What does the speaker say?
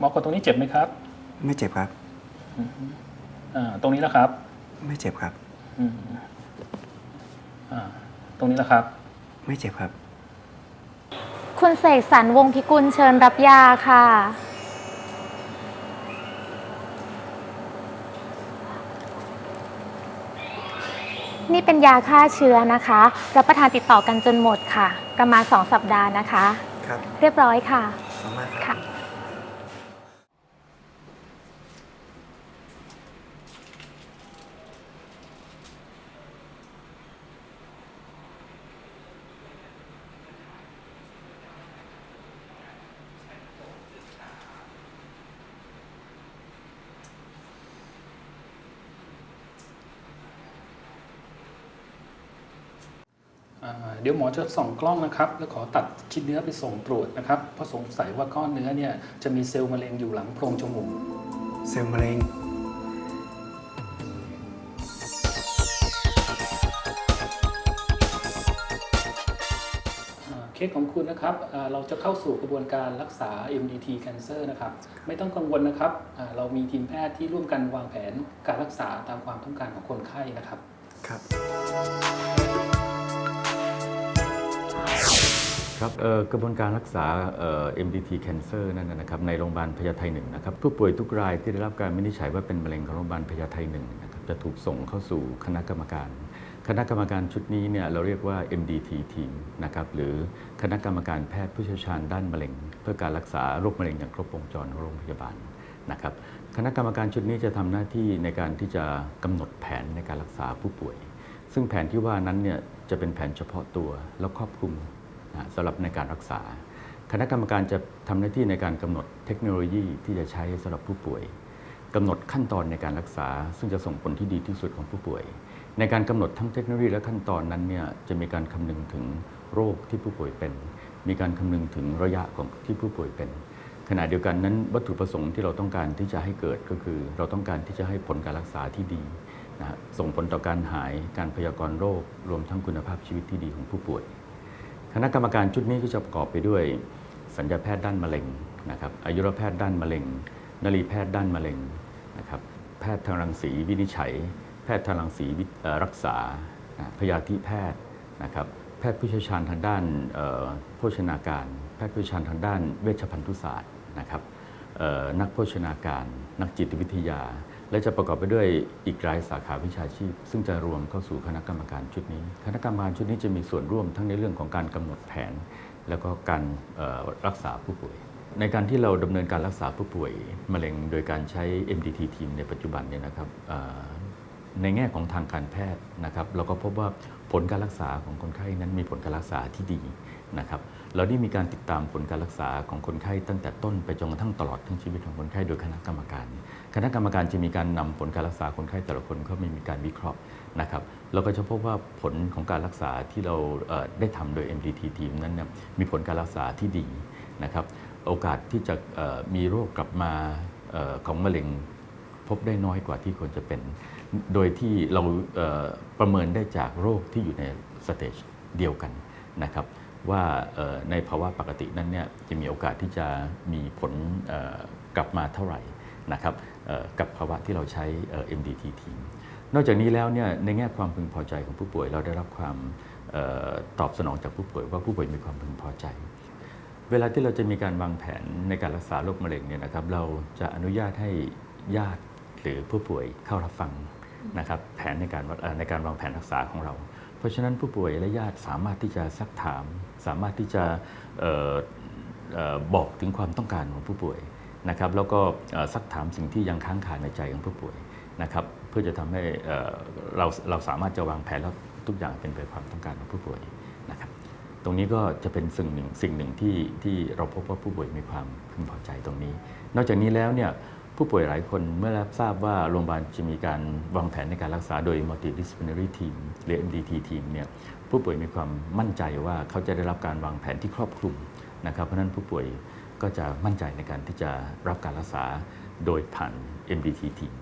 หมอกดตรงนี้เจ็บไหมครับ ไม่เจ็บครับ อ่า ตรงนี้นะครับ ไม่เจ็บครับ อืมอ่า ตรงนี้นะครับ ไม่เจ็บครับ คุณเสกสรรวงศ์พิกุลเชิญรับยาค่ะ นี่เป็นยาฆ่าเชื้อนะคะ รับประทานติดต่อกันจนหมดค่ะ ประมาณ 2 สัปดาห์นะคะ ครับ เรียบร้อยค่ะ ขอบคุณมากครับ ค่ะ เดี๋ยวหมอจะส่องกล้องนะครับ แล้วขอตัดชิ้นเนื้อไปส่งตรวจนะครับ เพราะสงสัยว่าก้อนเนื้อเนี่ยจะมีเซลล์มะเร็งอยู่หลังโพรงจมูก เซลล์มะเร็งอ่าเคสของคุณนะครับอ่าเราจะเข้าสู่กระบวนการรักษา MDT cancer นะครับ ไม่ต้องกังวลนะครับอ่าเรามีทีมแพทย์ที่ร่วมกันวางแผนการรักษาตามความต้องการของคนไข้นะครับ ครับ ครับกระบวนการรักษา MDT cancer นั่นนะครับในโรงพยาบาลพญาไทหนึ่งนะครับผู้ป่วยทุกรายที่ได้รับการวินิจฉัยว่าเป็นมะเร็งของโรงพยาบาลพญาไทหนึ่งนะครับจะถูกส่งเข้าสู่คณะกรรมการ คณะกรรมการชุดนี้เนี่ยเราเรียกว่า MDT team นะครับหรือคณะกรรมการแพทย์ผู้เชี่ยวชาญด้านมะเร็ง เพื่อการรักษาโรคมะเร็งอย่างครบวงจรของโรงพยาบาลนะครับคณะกรรมการชุดนี้จะทำหน้าที่ในการที่จะกำหนดแผนในการรักษาผู้ป่วย ซึ่งแผนที่ว่านั้นเนี่ยจะเป็นแผนเฉพาะตัวแล้วครอบคลุม สำหรับในการรักษา คณะกรรมการจะทำหน้าที่ในการกำหนดเทคโนโลยีที่จะใช้สำหรับผู้ป่วยกำหนดขั้นตอนในการรักษา ซึ่งจะส่งผลที่ดีที่สุดของผู้ป่วย ในการกำหนดทั้งเทคโนโลยีและขั้นตอนนั้นเนี่ยจะมีการคำนึงถึงโรคที่ผู้ป่วยเป็น มีการคำนึงถึงระยะของที่ผู้ป่วยเป็นขณะเดียวกันนั้นวัตถุประสงค์ที่เราต้องการที่จะให้เกิดก็คือ เราต้องการที่จะให้ผลการรักษาที่ดีนะส่งผลต่อการหายการพยากรณ์โรค รวมทั้งคุณภาพชีวิตที่ดีของผู้ป่วย คณะกรรมการชุดนี้ก็จะประกอบไปด้วยสัญญาแพทย์ด้านมะเร็งนะครับอายุรแพทย์ด้านมะเร็งนรีแพทย์ด้านมะเร็งนะครับแพทย์ทางรังสีวินิจฉัย แพทย์ทางรังสีรักษาพยาธิแพทย์นะครับแพทย์ผู้เชี่ยวชาญทางด้านโภชนาการ แพทย์ผู้เชี่ยวชาญทางด้านเวชภัณฑ์ทุศาสตร์นะครับนักโภชนาการ นักจิตวิทยา และจะประกอบไปด้วยอีกหลายสาขาวิชาชีพ ซึ่งจะรวมเข้าสู่คณะกรรมการชุดนี้ คณะกรรมการชุดนี้จะมีส่วนร่วมทั้งในเรื่องของการกำหนดแผน แล้วก็การรักษาผู้ป่วย ในการที่เราดำเนินการรักษาผู้ป่วยมะเร็งโดยการใช้ MDT ทีมในปัจจุบันเนี่ยนะครับในแง่ของทางการแพทย์นะครับ เราก็พบว่าผลการรักษาของคนไข้นั้นมีผลการรักษาที่ดี นะครับเราได้มีการติดตามผลการรักษาของคนไข้ตั้งแต่ต้นไปจนกระทั่งตลอดทั้งชีวิตของคนไข้โดยคณะกรรมการ คณะกรรมการจะมีการนำผลการรักษาคนไข้แต่ละคนเข้ามามีการวิเคราะห์นะครับเราก็จะพบว่าผลของการรักษาที่เราเได้ทำโดย MDT ทีมนั้นมีผลการรักษาที่ดีนะครับโอกาสที่จะมีโรคกลับมาออของมะเร็งพบได้น้อยกว่าที่ควรจะเป็น โดยที่เราเประเมินได้จากโรคที่อยู่ในสเตจเดียวกันนะครับ ว่าในภาวะปกตินั้นเนี่ยจะมีโอกาสที่จะมีผลกลับมาเท่าไหร่นะครับกับภาวะที่เราใช้ MDT ทีมนอกจากนี้แล้วเนี่ยในแง่ความพึงพอใจของผู้ป่วย เราได้รับความออตอบสนองจากผู้ป่วยว่าผู้ป่วยมีความพึงพอใจ เวลาที่เราจะมีการวางแผนในการรักษาโรคมะเร็งเนี่ยนะครับเราจะอนุญาตให้ญาติหรือผู้ป่วยเข้ารับฟังนะครับแผนในการในการวางแผนรักษาของเรา เพราะฉะนั้นผู้ป่วยและญาติสามารถที่จะซักถาม สามารถที่จะออบอกถึงความต้องการของผู้ป่วยนะครับแล้วก็ซักถามสิ่งที่ยังค้างคาในใจของผู้ป่วยนะครับเพื่อจะทำให้เราเราสามารถจะวางแผนแล้วทุกอย่างเป็นไปความต้องการของผู้ป่วยนะครับตรงนี้ก็จะเป็นสิ่งหนึ่งสิ่งหนึ่งที่ที่เราพบว่าผู้ป่วยมีความพึงพอใจตรงนี้ นอกจากนี้แล้วเนี่ย ผู้ป่วยหลายคนเมื่อรับทราบว่าโรงพยาบาลจะมีการวางแผนในการรักษาโดย multidisciplinary team หรือ MDT team เนี่ยผู้ป่วยมีความมั่นใจว่าเขาจะได้รับการวางแผนที่ครอบคลุมนะครับ เพราะนั้นผู้ป่วยก็จะมั่นใจในการที่จะรับการรักษาโดยผ่าน MDT team